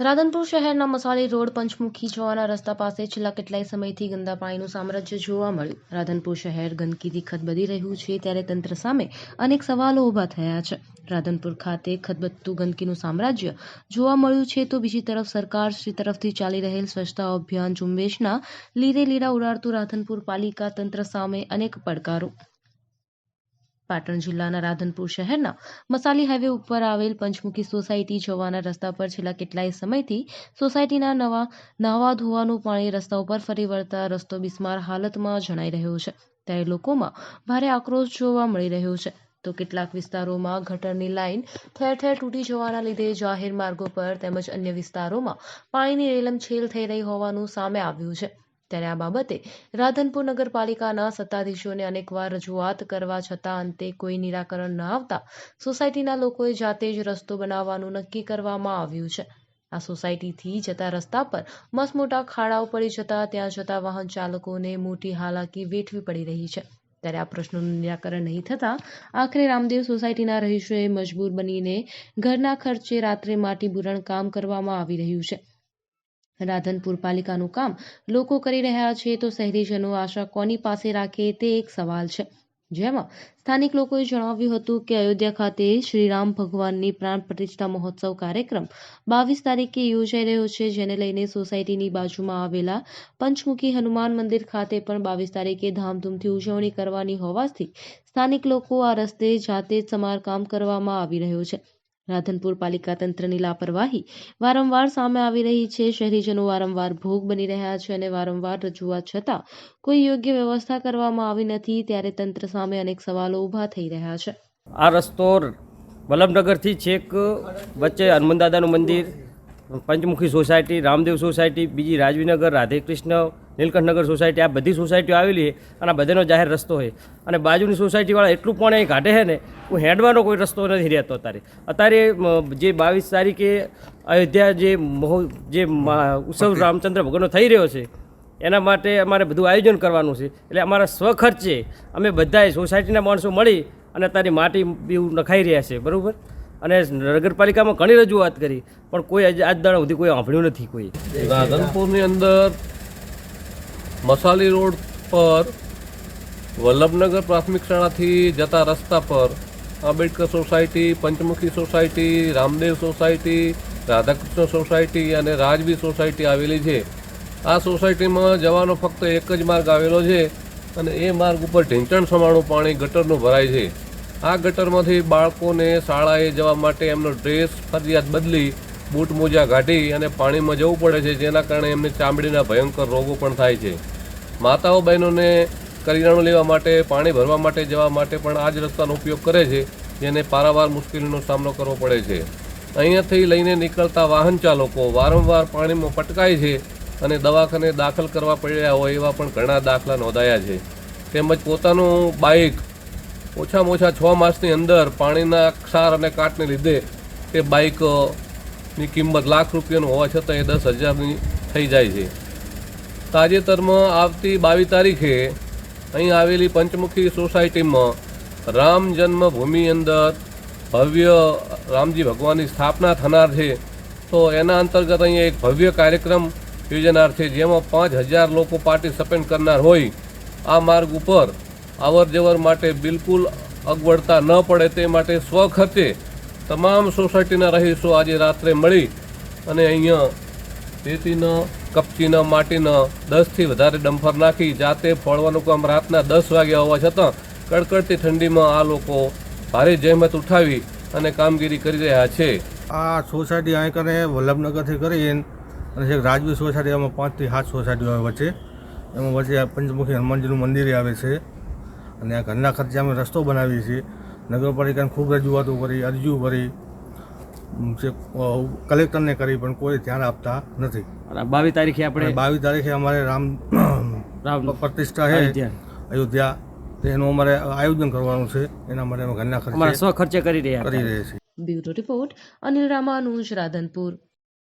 રાધનપુર શહેરના મસાલી રોડ પંચમુખી જવાના રસ્તા પાસે છેલ્લા કેટલાય સમયથી ગંદા પાણીનું સામ્રાજ્ય જોવા મળ્યું. રાધનપુર શહેર ગંદકીથી ખદબદી રહ્યું છે ત્યારે તંત્ર સામે અનેક સવાલો ઊભા થયા છે. રાધનપુર ખાતે ખદબદતું ગંદકીનું સામ્રાજ્ય જોવા મળ્યું છે તો બીજી તરફ સરકાર શ્રી તરફથી ચાલી રહેલ સ્વચ્છતા અભિયાન ઝુંબેશના લીરે લીરા ઉડાડતું રાધનપુર પાલિકા તંત્ર સામે અનેક પડકારો પાટણ જિલ્લાના રાધનપુર શહેરના મસાલી હાઈવે ઉપર આવેલ પંચમુખી સોસાયટી જવાના રસ્તા પર છેલ્લા કેટલાય સમયથી સોસાયટીના નવા નાહવા ધોવાનું પાણી રસ્તા ઉપર ફરી વળતા રસ્તો બિસ્માર હાલતમાં જણાઈ રહ્યો છે. ત્યારે લોકોમાં ભારે આક્રોશ જોવા મળી રહ્યો છે. તો કેટલાક વિસ્તારોમાં ગટરની લાઇન ઠેર ઠેર તૂટી જવાના લીધે જાહેર માર્ગો પર તેમજ અન્ય વિસ્તારોમાં પાણીની રેલમછેલ થઈ રહી હોવાનું સામે આવ્યું છે. ત્યારે આ બાબતે રાધનપુર નગરપાલિકાના સત્તાધીશોને અનેકવાર રજૂઆત કરવા છતાં અંતે કોઈ નિરાકરણ ન આવતા સોસાયટીના લોકોએ જાતે જ રસ્તો બનાવવાનું નક્કી કરવામાં આવ્યું છે. આ સોસાયટીથી જતા રસ્તા પર મસમોટા ખાડાઓ પડી જતા ત્યાં જતા વાહન ચાલકોને મોટી હાલાકી વેઠવી પડી રહી છે. ત્યારે આ પ્રશ્નોનું નિરાકરણ નહીં થતાં આખરે રામદેવ સોસાયટીના રહીશોએ મજબૂર બનીને ઘરના ખર્ચે રાત્રે માટી બુરણ કામ કરવામાં આવી રહ્યું છે. રાધનપુર પાલિકાનું કામ લોકો કરી રહ્યા છે તો શહેરીજનો આશા કોની પાસે રાખે તે એક સવાલ છે. જેમાં સ્થાનિક લોકોએ જણાવ્યું હતું કે અયોધ્યા ખાતે શ્રીરામ ભગવાનની પ્રાણ પ્રતિષ્ઠા મહોત્સવ કાર્યક્રમ બાવીસ તારીખે યોજાઈ રહ્યો છે, જેને લઈને સોસાયટીની બાજુમાં આવેલા પંચમુખી હનુમાન મંદિર ખાતે પણ બાવીસ તારીખે ધામધૂમથી ઉજવણી કરવાની હોવાથી સ્થાનિક લોકો આ રસ્તે જાતે જ સમારકામ કરવામાં આવી રહ્યો છે. રાધનપુર પાલિકા તંત્રની લાપરવાહી વારંવાર સામે આવી રહી છે. શહેરીજનો વારંવાર ભોગ બની રહ્યા છે અને વારંવાર રજૂઆત છતાં કોઈ યોગ્ય વ્યવસ્થા કરવામાં આવી નથી. ત્યારે તંત્ર સામે અનેક સવાલો ઊભા થઈ રહ્યા છે. આ રસ્તો વલ્લભનગરથી છેક વચ્ચે હનુમાનદાદાનું મંદિર, પંચમુખી સોસાયટી, રામદેવ સોસાયટી, બીજી રાજવીનગર, રાધેકૃષ્ણ નીલકંઠનગર સોસાયટી આ બધી સોસાયટીઓ આવેલી છે અને આ બધાનો જાહેર રસ્તો છે. અને બાજુની સોસાયટીવાળા એટલું પણ અહીં કાઢે છે ને હું હેડવાનો કોઈ રસ્તો નથી રહેતો અત્યારે. અત્યારે જે બાવીસ તારીખે અયોધ્યા જે મહો જે મા- ઉત્સવ રામચંદ્ર ભગવાનનો થઈ રહ્યો છે એના માટે અમારે બધું આયોજન કરવાનું છે. એટલે અમારા સ્વખર્ચે અમે બધાએ સોસાયટીના માણસો મળી અને અત્યારે માટી બીવું નખાઈ રહ્યા છે બરાબર? અને નગરપાલિકામાં ઘણી રજૂઆત કરી પણ કોઈ આજ આજ દાડા સુધી કોઈ સાંભળ્યું નથી કોઈ. રાધનપુરની અંદર મસાલી રોડ પર વલ્લભનગર પ્રાથમિક શાળાથી જતા રસ્તા પર Ambedkar society, Panchmukhi society, Ramdev society, Radhakrishna society અને રાજવી સોસાયટી આવેલી છે. આ સોસાયટીમાં જવાનો ફક્ત એક જ માર્ગ આવેલો છે અને એ માર્ગ ઉપર ઢીંચણ સમાણું પાણી ગટરનું ભરાય છે. આ ગટરમાંથી બાળકોને શાળાએ જવા માટે એમનો ડ્રેસ ફરજિયાત બદલી બૂટ મોજા કાઢી અને પાણીમાં જવું પડે છે, જેના કારણે એમને ચામડીના ભયંકર રોગો પણ થાય છે. માતાઓ બહેનોને કરિયાણું લેવા માટે, પાણી ભરવા માટે જવા માટે પણ આ જ રસ્તાનો ઉપયોગ કરે છે, જેને પારાવાર મુશ્કેલીનો સામનો કરવો પડે છે. અહીંયાથી લઈને નીકળતા વાહન ચાલકો વારંવાર પાણીમાં પટકાય છે અને દવાખાને દાખલ કરવા પડ્યા હોય એવા પણ ઘણા દાખલા નોંધાયા છે. તેમજ પોતાનું બાઇક ઓછામાં ઓછા છ માસની અંદર પાણીના ક્ષાર અને કાટને લીધે તે બાઇકની કિંમત લાખ રૂપિયાનું હોવા છતાં એ દસ હજારની થઈ જાય છે. તાજેતરમાં આવતી બાવીસ તારીખે અહીં આવેલી પંચમુખી સોસાયટીમાં રામ જન્મભૂમિ અંદર ભવ્ય રામજી ભગવાનની સ્થાપના થનાર છે. તો એના અંતર્ગત અહીં એક ભવ્ય કાર્યક્રમ યોજનાર છે, જેમાં પાંચ હજાર લોકો પાર્ટિસિપેટ કરનાર હોય આ માર્ગ ઉપર અવર જવર માટે બિલકુલ અગવડતા ન પડે તે માટે સ્વખર્ચે તમામ સોસાયટીના રહીશો આજે રાત્રે મળી અને અહીંયા રેતીનો, કપચીનો, માટીનો દસથી વધારે ડમ્ફર નાખી જાતે ફોડવાનું કામ રાતના દસ વાગ્યા હોવા છતાં કડકડતી ઠંડીમાં આ લોકો ભારે જહેમત ઉઠાવી અને કામગીરી કરી રહ્યા છે. આ સોસાયટી અહીં કરે, વલ્લભનગરથી કરીને અને છેક રાજવી સોસાયટી, એમાં પાંચથી સાત સોસાયટીઓ આવે વચ્ચે એમાં વચ્ચે પંચમુખી હનુમાનજીનું મંદિર આવે છે. અને આ ઘરના ખર્ચે અમે રસ્તો બનાવીએ છીએ. નગરપાલિકાને ખૂબ રજૂઆતો કરી અરજીઓ ભરી ઉમ, છેક કલેક્ટરને કરી પણ કોઈ ધ્યાન આપતા નથી. બાવીસ તારીખે આપણે બાવીસ તારીખે અમારે રામ રામ પ્રતિષ્ઠા છે અયોધ્યા. અયોધ્યા. તો એનું અમારે આયોજન કરવાનું છે. એના માટે અમે ઘરના અમારા ખર્ચે કરી રહ્યા કરી રહ્યા છીએ. Bureau report Anil Ramanuj Radhanpur.